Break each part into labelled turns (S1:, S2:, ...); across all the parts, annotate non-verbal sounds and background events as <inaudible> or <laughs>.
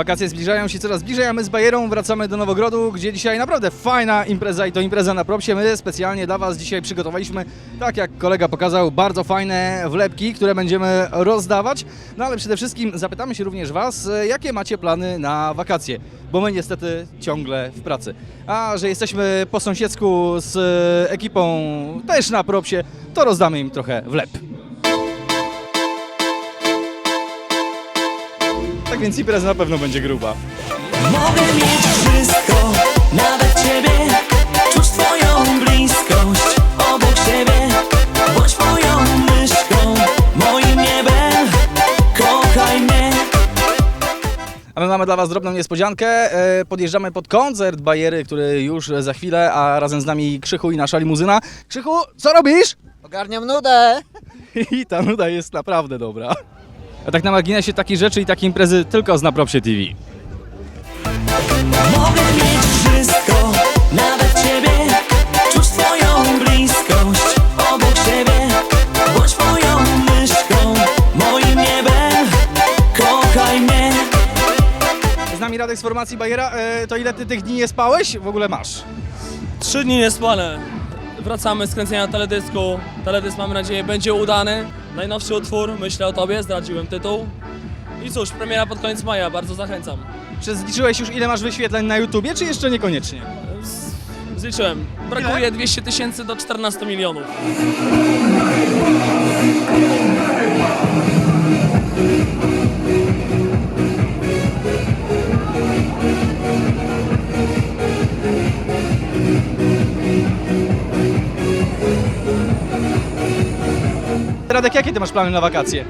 S1: Wakacje zbliżają się coraz bliżej, a my z Bajerą wracamy do Nowogrodu, gdzie dzisiaj naprawdę fajna impreza i to impreza na propsie. My specjalnie dla Was dzisiaj przygotowaliśmy, tak jak kolega pokazał, bardzo fajne wlepki, które będziemy rozdawać. No ale przede wszystkim zapytamy się również Was, jakie macie plany na wakacje, bo my niestety ciągle w pracy. A że jesteśmy po sąsiedzku z ekipą też na propsie, to rozdamy im trochę wlep. Tak więc impreza na pewno będzie gruba.
S2: Mogę mieć wszystko, nawet ciebie Czuć twoją bliskość obok siebie Bądź moją myszką, moim niebem Kochaj mnie
S1: A my mamy dla Was drobną niespodziankę. E, Podjeżdżamy pod koncert Bajery, który już za chwilę, a razem z nami Krzychu i nasza limuzyna. Krzychu, co robisz?
S3: Ogarniam nudę. <laughs>
S1: I ta nuda jest naprawdę dobra. A tak na marginesie takie rzeczy i takie imprezy tylko z Napropsie TV.
S2: Mogę mieć wszystko, nawet ciebie Czuć twoją bliskość obok siebie Bądź moją myszką, moim niebem Kochaj mnie
S1: Z nami Radek z formacji Bajera. E, To ile Ty tych dni nie spałeś? W ogóle masz.
S4: Trzy dni niespane. Wracamy z kręcenia teledysku. Teledysk mam nadzieję będzie udany. Najnowszy utwór, myślę o tobie, zdradziłem tytuł. I cóż, premiera pod koniec maja, bardzo zachęcam.
S1: Czy zliczyłeś już ile masz wyświetleń na YouTubie, czy jeszcze niekoniecznie?
S4: Z- Zliczyłem. Brakuje 200 tysięcy do 14 milionów.
S1: Jakie Ty masz plany na wakacje?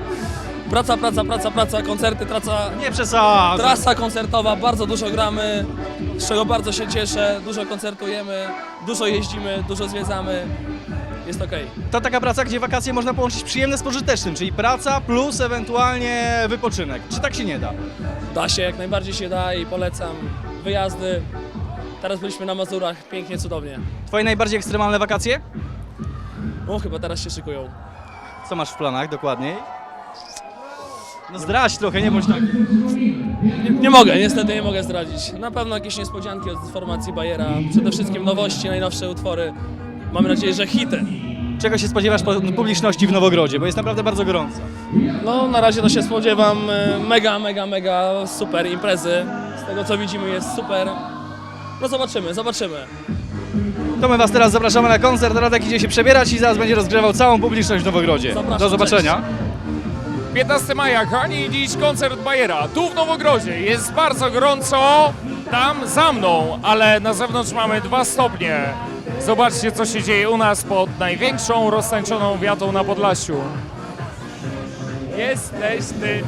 S4: Praca, praca, praca, praca, koncerty, traca,
S1: Nie przesadzaj.
S4: trasa koncertowa, bardzo dużo gramy, z czego bardzo się cieszę. Dużo koncertujemy, dużo jeździmy, dużo zwiedzamy. Jest okej.
S1: To taka praca, gdzie wakacje można połączyć przyjemne z pożytecznym, czyli praca plus ewentualnie wypoczynek. Czy tak się nie da?
S4: Da się, jak najbardziej się da i polecam wyjazdy. Teraz byliśmy na Mazurach, pięknie, cudownie.
S1: Twoje najbardziej ekstremalne wakacje?
S4: O, chyba teraz się szykują.
S1: Co masz w planach dokładniej? No zdradź trochę, nie bądź tak.
S4: Nie, nie mogę, niestety nie mogę zdradzić. Na pewno jakieś niespodzianki od formacji Bayera. Przede wszystkim nowości, najnowsze utwory. Mamy nadzieję, że hity.
S1: Czego się spodziewasz po publiczności w Nowogrodzie, bo jest naprawdę bardzo gorąco.
S4: No, na razie to się spodziewam e, mega, mega, mega super imprezy. Z tego co widzimy jest super. No zobaczymy, zobaczymy.
S1: To my was teraz zapraszamy na koncert, Radek idzie się przebierać i zaraz będzie rozgrzewał całą publiczność w Nowogrodzie.
S4: Zapraszam,
S1: Do zobaczenia.
S5: 15 maja, kochani, dziś koncert Bajera, tu w Nowogrodzie. Jest bardzo gorąco, tam za mną, ale na zewnątrz mamy 2 stopnie. Zobaczcie, co się dzieje u nas pod największą roztańczoną wiatą na Podlasiu. Jesteś ty.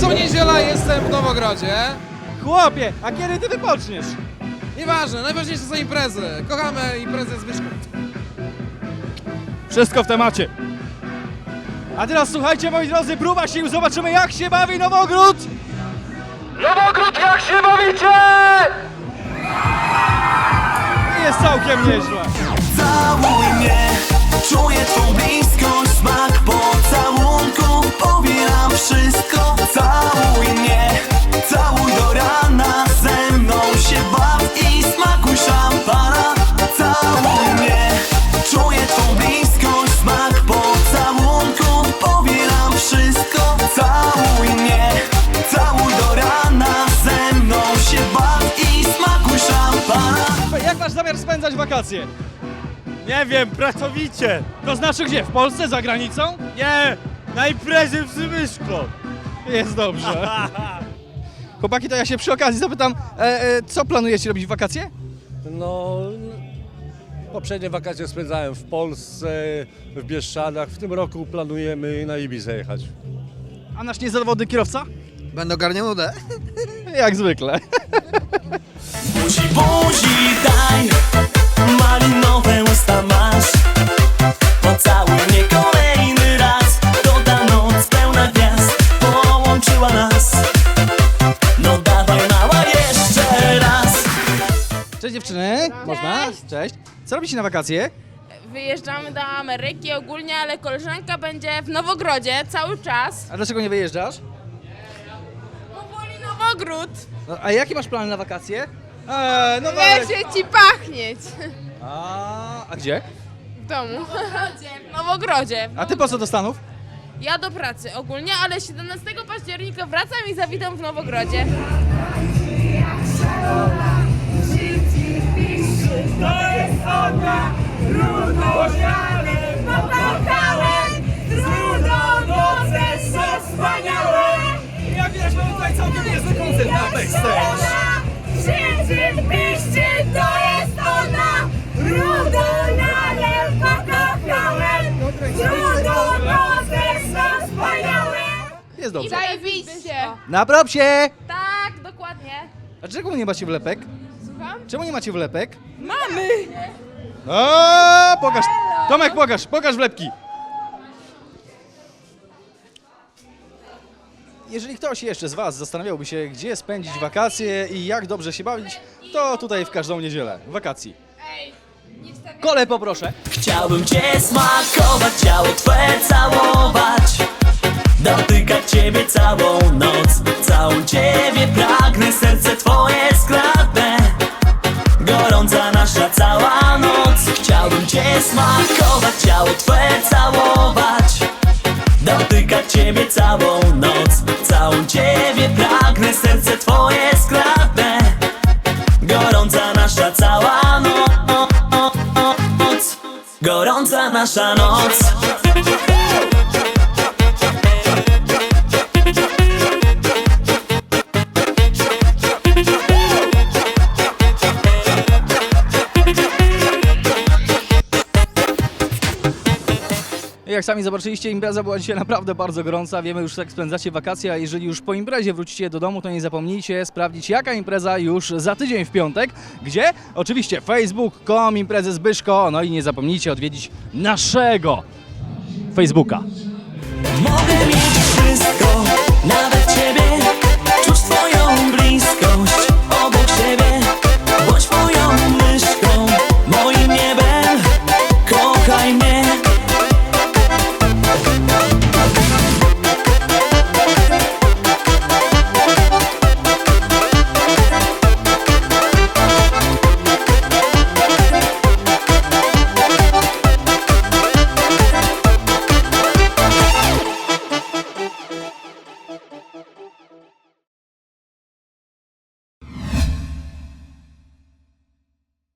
S6: Co niedziela jestem w Nowogrodzie.
S1: Chłopie, a kiedy ty wypoczniesz?
S6: Nieważne, najważniejsze są imprezy. Kochamy imprezy z Zbyszką.
S1: Wszystko w temacie. A teraz słuchajcie moi drodzy, próba sił, zobaczymy jak się bawi Nowogród! Nowogród jak się bawicie! Jest całkiem nieźle.
S2: Całuj mnie, czuję twą bliskość
S1: spędzać wakacje?
S7: Nie wiem, pracowicie.
S1: To znaczy gdzie? W Polsce? Za granicą?
S7: Nie, na imprezie w Zbyszko.
S1: Jest dobrze. <laughs> Chłopaki, to ja się przy okazji zapytam, e, e, co planujecie robić w wakacje?
S7: No, poprzednie wakacje spędzałem w Polsce, w Bieszczadach. W tym roku planujemy na Ibizę jechać.
S1: A nasz niezawodny kierowca?
S3: Będę ogarniał nudę.
S1: Jak zwykle. <laughs>
S2: Raz
S1: Możemy? Można? Cześć. Co robicie na wakacje?
S8: Wyjeżdżamy do Ameryki ogólnie, ale koleżanka będzie w Nowogrodzie cały czas.
S1: A dlaczego nie wyjeżdżasz?
S8: Powoli Nowogród.
S1: No, a jakie masz plany na wakacje? Eee, no.
S8: Będzie ci pachnieć
S1: A, a gdzie?
S8: w domu. W Nowogrodzie.
S1: A ty po co do Stanów?
S8: Ja do pracy ogólnie, ale 17 października wracam i zawitam w Nowogrodzie.
S1: Jest dobrze.
S8: Zajebiście.
S1: Na propsie!
S8: Tak, dokładnie.
S1: A czemu nie macie wlepek?
S8: Słucham?
S1: Czemu nie macie wlepek?
S8: Mamy.
S1: A, pokaż! Tomek, pokaż, pokaż wlepki! Jeżeli ktoś jeszcze z Was zastanawiałby się, gdzie spędzić wakacje i jak dobrze się bawić, to tutaj w każdą niedzielę, wakacji. Kole poproszę.
S2: Chciałbym cię smakować, ciało twe całować Dotykać ciebie całą noc Całą ciebie pragnę, serce twoje skradnę. Gorąca nasza cała noc Chciałbym cię smakować, ciało twe całować. Dotykać ciebie całą noc Całą ciebie pragnę, serce twoje skradnę. Gorąca nasza cała noc Gorąca nasza noc
S1: Jak sami zobaczyliście, impreza była dzisiaj naprawdę bardzo gorąca. Wiemy już, jak spędzacie wakacje, a jeżeli już po imprezie wrócicie do domu, to nie zapomnijcie sprawdzić, jaka impreza już za tydzień w piątek. Gdzie? Oczywiście facebook.com, imprezy Zbyszko. No i nie zapomnijcie odwiedzić naszego Facebooka.
S2: Mogę mieć wszystko